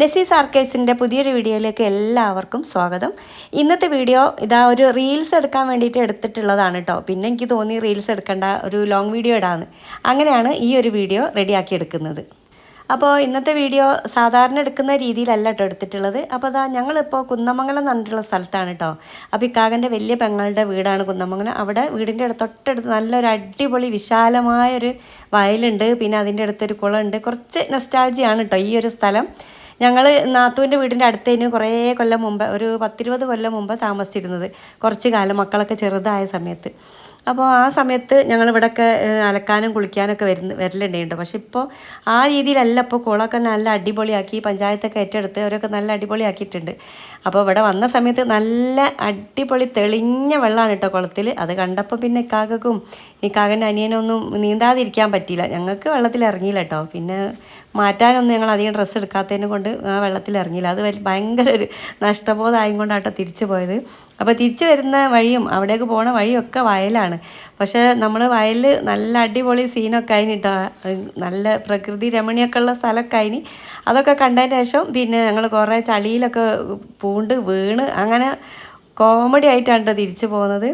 നെസീസ് ആർക്കേഴ്സിന്റെ പുതിയൊരു വീഡിയോയിലേക്ക് എല്ലാവർക്കും സ്വാഗതം. ഇന്നത്തെ വീഡിയോ ഇതാ ഒരു റീൽസ് എടുക്കാൻ വേണ്ടിയിട്ട് എടുത്തിട്ടുള്ളതാണ് കേട്ടോ പിന്നെ എനിക്ക് തോന്നി റീൽസ് എടുക്കേണ്ട ഒരു ലോങ് വീഡിയോ ഇടാന്ന്. അങ്ങനെയാണ് ഈ ഒരു വീഡിയോ റെഡിയാക്കി എടുക്കുന്നത്. അപ്പോൾ ഇന്നത്തെ വീഡിയോ സാധാരണ എടുക്കുന്ന രീതിയിലല്ല കേട്ടോ എടുത്തിട്ടുള്ളത്. അപ്പോൾ അതാ ഞങ്ങളിപ്പോൾ കുന്നമംഗലം എന്ന് പറഞ്ഞിട്ടുള്ള സ്ഥലത്താണ് കേട്ടോ അപ്പോൾ ഇക്കാകന്റെ വലിയ പെങ്ങളുടെ വീടാണ് കുന്നമംഗലം. അവിടെ വീടിന്റെ തൊട്ടടുത്ത് നല്ലൊരു അടിപൊളി വിശാലമായൊരു വയലുണ്ട്. പിന്നെ അതിന്റെ അടുത്തൊരു കുളമുണ്ട്. കുറച്ച് നെസ്റ്റാൾജിയാണ് കേട്ടോ ഈ ഒരു സ്ഥലം. ഞങ്ങൾ നാത്തൂന്റെ വീടിന്റെ അടുത്തേന് കുറേ കൊല്ലം മുമ്പ് ഒരു പത്തിരുപത് കൊല്ലം മുമ്പ് താമസിച്ചിരുന്നത്. കുറച്ച് കാലം മക്കളൊക്കെ ചെറുതായ സമയത്ത്. അപ്പോൾ ആ സമയത്ത് ഞങ്ങൾ ഇവിടെയൊക്കെ അലക്കാനും കുളിക്കാനൊക്കെ വരുന്ന വരലുണ്ടായിട്ടുണ്ട് പക്ഷെ ഇപ്പോൾ ആ രീതിയിലല്ല. ഇപ്പോൾ കുളമൊക്കെ നല്ല അടിപൊളിയാക്കി പഞ്ചായത്തൊക്കെ ഏറ്റെടുത്ത് അവരൊക്കെ നല്ല അടിപൊളിയാക്കിയിട്ടുണ്ട്. അപ്പോൾ ഇവിടെ വന്ന സമയത്ത് നല്ല അടിപൊളി തെളിഞ്ഞ വെള്ളമാണ് കേട്ടോ കുളത്തിൽ അത് കണ്ടപ്പോൾ പിന്നെ ഇക്കാക്കും ഇക്കാകന്റെ അനിയനൊന്നും നീന്താതിരിക്കാൻ പറ്റിയില്ല. ഞങ്ങൾക്ക് വെള്ളത്തിൽ ഇറങ്ങിയില്ല കേട്ടോ. പിന്നെ മാറ്റാനൊന്നും ഞങ്ങൾ അധികം ഡ്രസ്സ് എടുക്കാത്തതിനെ കൊണ്ട് ആ വെള്ളത്തിൽ ഇറങ്ങിയില്ല. അത് ഭയങ്കര ഒരു നഷ്ടബോധമായും കൊണ്ടാട്ടോ തിരിച്ചു പോയത്. അപ്പോൾ തിരിച്ചു വരുന്ന വഴിയും അവിടേക്ക് പോണ വഴിയൊക്കെ വയലാണ്. പക്ഷേ നമ്മൾ വയലിൽ നല്ല അടിപൊളി സീനൊക്കെ ആയിട്ടോ നല്ല പ്രകൃതി രമണിയൊക്കെ ഉള്ള സ്ഥലമൊക്കെ ആയിനി. അതൊക്കെ കണ്ടതിന് ശേഷം പിന്നെ ഞങ്ങൾ കുറേ ചളിയിലൊക്കെ പൂണ്ട് വീണ് അങ്ങനെ കോമഡി ആയിട്ടാണ് തിരിച്ചു പോകുന്നത്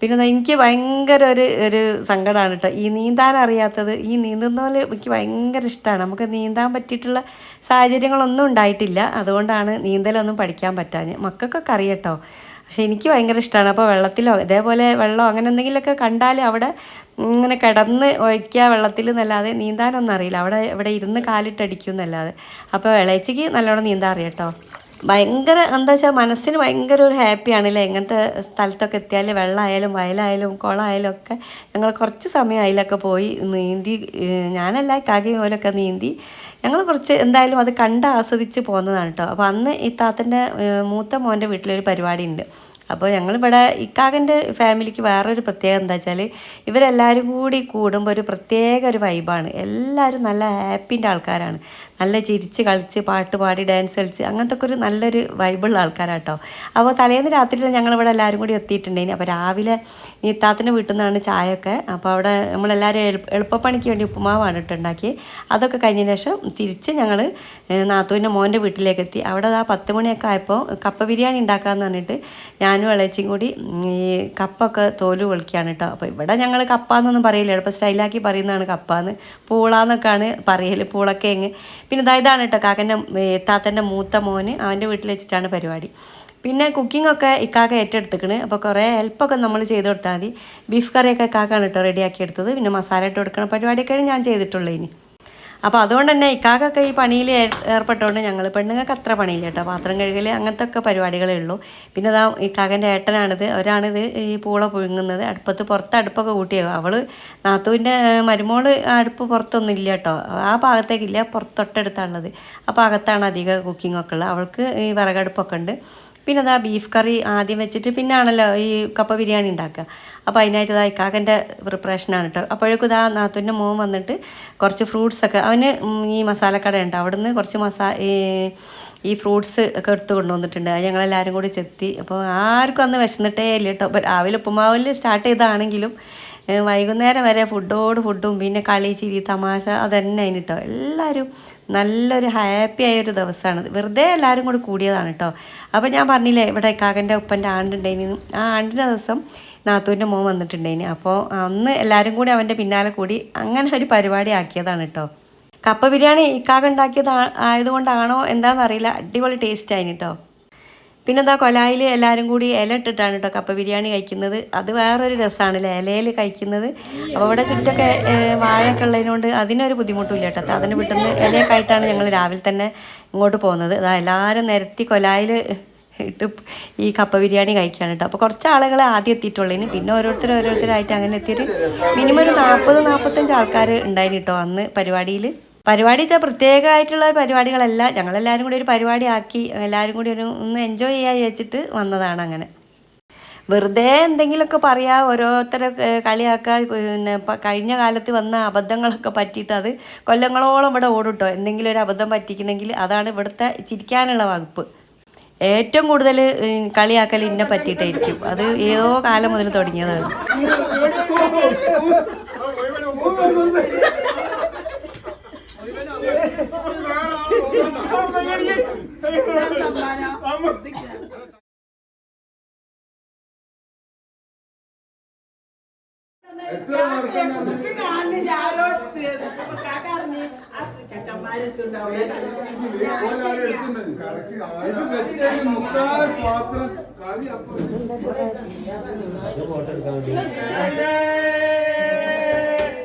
പിന്നെ എനിക്ക് ഭയങ്കര ഒരു ഒരു സങ്കടമാണ് കേട്ടോ ഈ നീന്താൻ അറിയാത്തത് ഈ നീന്തുന്ന പോലെ എനിക്ക് ഭയങ്കര ഇഷ്ടമാണ് നമുക്ക് നീന്താൻ പറ്റിയിട്ടുള്ള സാഹചര്യങ്ങളൊന്നും ഉണ്ടായിട്ടില്ല. അതുകൊണ്ടാണ് നീന്തലൊന്നും പഠിക്കാൻ പറ്റാഞ്ഞ് മക്കൾക്കൊക്കെ അറിയട്ടോ പക്ഷെ എനിക്ക് ഭയങ്കര ഇഷ്ടമാണ് അപ്പോൾ വെള്ളത്തിലോ ഇതേപോലെ വെള്ളമോ അങ്ങനെ എന്തെങ്കിലുമൊക്കെ കണ്ടാൽ അവിടെ ഇങ്ങനെ കിടന്ന് ഒഴിക്കുക വെള്ളത്തിൽ എന്നല്ലാതെ നീന്താനൊന്നും അറിയില്ല. അവിടെ ഇവിടെ ഇരുന്ന് കാലിട്ടടിക്കും എന്നല്ലാതെ. അപ്പോൾ ഇളയച്ചിക്ക് നല്ലോണം നീന്താൻ അറിയാട്ടോ ഭയങ്കര എന്താ വെച്ചാൽ മനസ്സിന് ഭയങ്കര ഒരു ഹാപ്പിയാണല്ലേ ഇങ്ങനത്തെ സ്ഥലത്തൊക്കെ എത്തിയാൽ വെള്ളമായാലും വയലായാലും കുളമായാലും ഒക്കെ ഞങ്ങൾ കുറച്ച് സമയം അതിലൊക്കെ പോയി നീന്തി ഞാനല്ല കാകയും പോലൊക്കെ നീന്തി ഞങ്ങൾ കുറച്ച് എന്തായാലും അത് കണ്ട് ആസ്വദിച്ച് പോകുന്നതാണ് കേട്ടോ അപ്പോൾ അന്ന് ഈ താത്തന്റെ മൂത്ത മോന്റെ വീട്ടിലൊരു പരിപാടി ഉണ്ട് അപ്പോൾ ഞങ്ങളിവിടെ ഇക്കാകന്റെ ഫാമിലിക്ക് വേറൊരു പ്രത്യേകത എന്താ വെച്ചാൽ ഇവരെല്ലാവരും കൂടി കൂടുമ്പോൾ ഒരു പ്രത്യേക ഒരു വൈബാണ്. എല്ലാവരും നല്ല ഹാപ്പിന്റെ ആൾക്കാരാണ്. നല്ല ചിരിച്ച് കളിച്ച് പാട്ട് പാടി ഡാൻസ് കളിച്ച് അങ്ങനത്തെ ഒക്കെ ഒരു നല്ലൊരു വൈബുള്ള ആൾക്കാരാട്ടോ അപ്പോൾ തലേന്ന് രാത്രി ഞങ്ങളിവിടെ എല്ലാവരും കൂടി എത്തിയിട്ടുണ്ടായിന്. അപ്പോൾ രാവിലെ നീത്താത്തിന്റെ വീട്ടിൽ നിന്നാണ് ചായയൊക്കെ. അപ്പോൾ അവിടെ നമ്മളെല്ലാവരും എളുപ്പ എളുപ്പപ്പണിക്ക് വേണ്ടി ഉപ്പുമാവാണ് ഇട്ട് ഉണ്ടാക്കി അതൊക്കെ കഴിഞ്ഞ ശേഷം തിരിച്ച് ഞങ്ങൾ നാത്തൂന്റെ മോന്റെ വീട്ടിലേക്ക് എത്തി. അവിടെ ആ പത്ത് മണിയൊക്കെ ആയപ്പോൾ കപ്പ ബിരിയാണി ഉണ്ടാക്കാമെന്ന് പറഞ്ഞിട്ട് ഞാനും ഇളച്ചിയും കൂടി ഈ കപ്പൊക്കെ തോൽ പൊളിക്കുകയാണ് കേട്ടോ അപ്പോൾ ഇവിടെ ഞങ്ങൾ കപ്പ എന്നൊന്നും പറയില്ല ഇപ്പോൾ സ്റ്റൈലാക്കി പറയുന്നതാണ് കപ്പ എന്ന് പൂളാന്നൊക്കെയാണ് പറയൽ പൂളക്കേങ്ങ് പിന്നെ ഇതാ ഇതാണ് കേട്ടോ കാക്കന്റെ താത്തന്റെ മൂത്ത മോന് അവന്റെ വീട്ടിൽ വെച്ചിട്ടാണ് പരിപാടി. പിന്നെ കുക്കിംഗ് ഒക്കെ ഇക്കാക്ക ഏറ്റെടുത്തിക്കണ്. അപ്പോൾ കുറേ ഹെൽപ്പൊക്കെ നമ്മൾ ചെയ്ത് കൊടുത്താൽ മതി. ബീഫ് കറിയൊക്കെ ഇക്കാക്കാണ് കേട്ടോ റെഡിയാക്കി എടുത്തത്. പിന്നെ മസാല ഇട്ട് കൊടുക്കണ പരിപാടിയൊക്കെയാണ് ഞാൻ ചെയ്തിട്ടുള്ളൂ ഇനി. അപ്പോൾ അതുകൊണ്ട് തന്നെ ഇക്കാക്കൊക്കെ ഈ പണിയിൽ ഏർപ്പെട്ടുകൊണ്ട് ഞങ്ങൾ പെണ്ണുങ്ങൾക്ക് അത്ര പണിയില്ല കേട്ടോ. പാത്രം കഴുകൽ അങ്ങനത്തെ ഒക്കെ പരിപാടികളേ ഉള്ളൂ. പിന്നെ ഇതാ ഇക്കാക്കന്റെ ഏട്ടനാണിത്. ഒരാണിത് ഈ പൂള പുഴുങ്ങുന്നത്. അടുപ്പത്ത് പുറത്ത് അടുപ്പൊക്കെ കൂട്ടിയോ. അവൾ നാത്തുവിന്റെ മരുമോൾ അടുപ്പ് പുറത്തൊന്നും ഇല്ല കേട്ടോ. ആ ഭാഗത്തേക്കില്ല പുറത്ത് തൊട്ടടുത്താണുള്ളത് ആ ഭാഗത്താണ് അധികം കുക്കിംഗ് ഒക്കെ ഉള്ളത്. അവൾക്ക് ഈ വിറകടുപ്പൊക്കെ ഉണ്ട്. പിന്നെ അതാ ബീഫ് കറി ആദ്യം വെച്ചിട്ട് പിന്നാണല്ലോ ഈ കപ്പ ബിരിയാണി ഉണ്ടാക്കുക. അപ്പോൾ അതിനായിട്ട് ഇതാ ഇക്കാക്കന്റെ പ്രിപ്പറേഷനാണ് കേട്ടോ അപ്പോഴേക്കും ഇതാ നാത്തൂന്റെ മോൻ വന്നിട്ട് കുറച്ച് ഫ്രൂട്ട്സൊക്കെ അവന് ഈ മസാലക്കട ഉണ്ട്. അവിടെ നിന്ന് കുറച്ച് മസാ ഈ ഫ്രൂട്ട്സ് ഒക്കെ എടുത്ത് കൊണ്ടുവന്നിട്ടുണ്ട്. അത് ഞങ്ങളെല്ലാവരും കൂടി ചെത്തി. അപ്പോൾ ആർക്കും അന്ന് വിശന്നിട്ടേ ഇല്ല കേട്ടോ രാവിലെ ഉപ്പുമാവിൽ സ്റ്റാർട്ട് ചെയ്താണെങ്കിലും വൈകുന്നേരം വരെ ഫുഡോട് ഫുഡും പിന്നെ കളി ചിരി തമാശ അതന്നെ അതിന് കേട്ടോ എല്ലാവരും നല്ലൊരു ഹാപ്പി ആയൊരു ദിവസമാണ്. വെറുതെ എല്ലാവരും കൂടി കൂടിയതാണ് കേട്ടോ അപ്പോൾ ഞാൻ പറഞ്ഞില്ലേ ഇവിടെ കാക്കന്റെ ഉപ്പന്റെ ആണ്ടുണ്ടായിന് ആ ആണ്ടിന്റെ ദിവസം നാത്തൂന്റെ മോൻ വന്നിട്ടുണ്ടായിന്. അപ്പോൾ അന്ന് എല്ലാവരും കൂടി അവന്റെ പിന്നാലെ കൂടി അങ്ങനെ ഒരു പരിപാടി ആക്കിയതാണ് കേട്ടോ കപ്പ ബിരിയാണി ഇക്കാക ഉണ്ടാക്കിയത് ആയതുകൊണ്ടാണോ എന്താണെന്നറിയില്ല അടിപൊളി ടേസ്റ്റ് ആയിന് കേട്ടോ പിന്നെ എന്താ കൊലായിൽ എല്ലാവരും കൂടി ഇല ഇട്ടിട്ടാണ് കേട്ടോ കപ്പ ബിരിയാണി കഴിക്കുന്നത്. അത് വേറൊരു രസമാണല്ലേ ഇലയിൽ കഴിക്കുന്നത്. അപ്പോൾ അവിടെ ചുറ്റൊക്കെ വാഴയൊക്കെ ഉള്ളതിനോണ്ട് അതിനൊരു ബുദ്ധിമുട്ടില്ല കേട്ടോ അതിന് വിട്ടുന്ന ഇലയൊക്കെ ആയിട്ടാണ് ഞങ്ങൾ രാവിലെ തന്നെ ഇങ്ങോട്ട് പോകുന്നത്. അതാ എല്ലാവരും നിരത്തി കൊലായിൽ ഇട്ട് ഈ കപ്പ ബിരിയാണി കഴിക്കുകയാണ് കേട്ടോ അപ്പോൾ കുറച്ച് ആളുകൾ ആദ്യം എത്തിയിട്ടുള്ളതിന് പിന്നെ ഓരോരുത്തർ ഓരോരുത്തരായിട്ട് അങ്ങനെ എത്തിയിട്ട് മിനിമം ഒരു നാൽപ്പത് നാൽപ്പത്തഞ്ച് ആൾക്കാർ ഉണ്ടായിരുന്നു കേട്ടോ അന്ന് പരിപാടിയിൽ പരിപാടി വെച്ചാൽ പ്രത്യേകമായിട്ടുള്ള പരിപാടികളല്ല ഞങ്ങളെല്ലാവരും കൂടി ഒരു പരിപാടി ആക്കി എല്ലാവരും കൂടി ഒരു ഒന്ന് എൻജോയ് ചെയ്യാൻ വെച്ചിട്ട് വന്നതാണ് അങ്ങനെ വെറുതെ എന്തെങ്കിലുമൊക്കെ പറയാ ഓരോരുത്തരെ കളിയാക്കാൻ പിന്നെ കഴിഞ്ഞ കാലത്ത് വന്ന അബദ്ധങ്ങളൊക്കെ പറ്റിയിട്ട് അത് കൊല്ലങ്ങളോളം ഇവിടെ ഓടുട്ടോ എന്തെങ്കിലും ഒരു അബദ്ധം പറ്റിക്കണമെങ്കിൽ അതാണ് ഇവിടുത്തെ ചിരിക്കാനുള്ള വകുപ്പ് ഏറ്റവും കൂടുതൽ കളിയാക്കൽ ഇന്നെ പറ്റിയിട്ടായിരിക്കും അത് ഏതോ കാലം മുതൽ തുടങ്ങിയതാണ് മുക്കാൽ പാത്രം കറി അപ്പം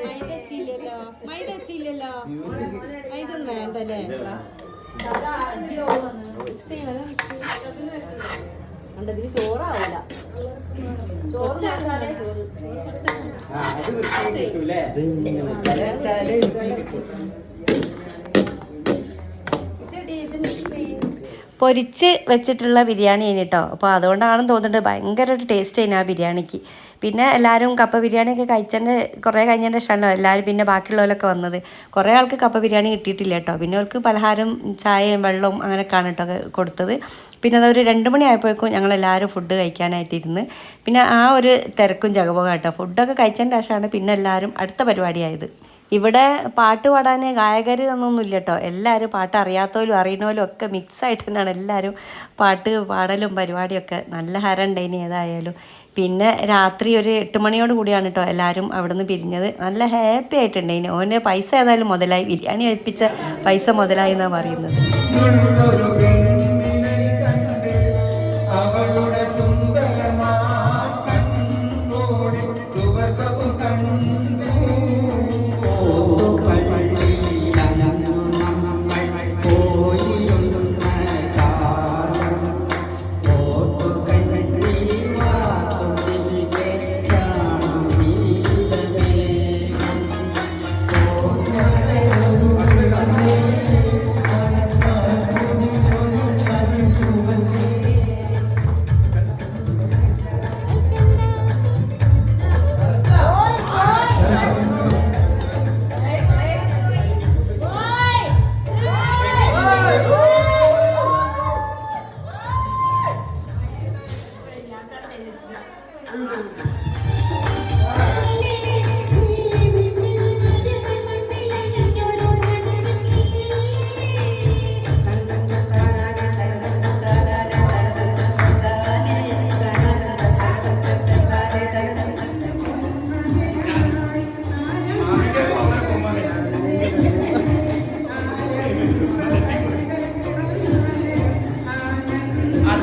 മൈദ ചില്ലല്ലോ മൈദ ചില്ലല്ലോ വേണ്ടല്ലേ ഇതിൽ ചോറാവില്ല ചോറ് മസാല. ചോറ്. പൊരിച്ച് വെച്ചിട്ടുള്ള ബിരിയാണി ആണ് കേട്ടോ അപ്പോൾ അതുകൊണ്ടാണെന്ന് തോന്നുന്നുണ്ട് ഭയങ്കര ഒരു ടേസ്റ്റ് ആണ് ആ ബിരിയാണിക്ക്. പിന്നെ എല്ലാവരും കപ്പ ബിരിയാണി ഒക്കെ കഴിച്ചതിന്റെ കുറേ കഴിഞ്ഞതിന്റെ ഇഷ്ടമാണ് എല്ലാവരും പിന്നെ ബാക്കിയുള്ളവരൊക്കെ വന്നത്. കുറേ ആൾക്ക് കപ്പ ബിരിയാണി കിട്ടിയിട്ടില്ല കേട്ടോ. പിന്നെ അവർക്ക് പലഹാരം ചായയും വെള്ളവും അങ്ങനെയൊക്കെയാണ് കേട്ടോ കൊടുത്തത്. പിന്നെ അതൊരു രണ്ട് മണി ആയപ്പോഴേക്കും ഞങ്ങളെല്ലാവരും ഫുഡ് കഴിക്കാനായിട്ടിരുന്ന് പിന്നെ ആ ഒരു തിരക്കും ജഗപോകാം കേട്ടോ ഫുഡൊക്കെ കഴിച്ചതിന്റെ ശേഷമാണ് പിന്നെ എല്ലാവരും അടുത്ത പരിപാടിയായത് ഇവിടെ പാട്ട് പാടാൻ ഗായകർ എന്നൊന്നും ഇല്ല കേട്ടോ എല്ലാവരും പാട്ട് അറിയാത്തവരും അറിയണവരും ഒക്കെ മിക്സ് ആയിട്ട് തന്നെയാണ് എല്ലാവരും പാട്ട് പാടലും പരിപാടിയൊക്കെ നല്ല ഹരണ്ടേനി ഏതായാലും. പിന്നെ രാത്രി ഒരു എട്ട് മണിയോട് കൂടിയാണ് കേട്ടോ എല്ലാവരും അവിടെ നിന്ന് പിരിഞ്ഞത്. നല്ല ഹാപ്പി ആയിട്ടുണ്ടേനി ഓന്റെ പൈസ ഏതായാലും മുതലായി. ബിരിയാണി ഏൽപ്പിച്ച പൈസ മുതലായി എന്നാണ് പറയുന്നത്.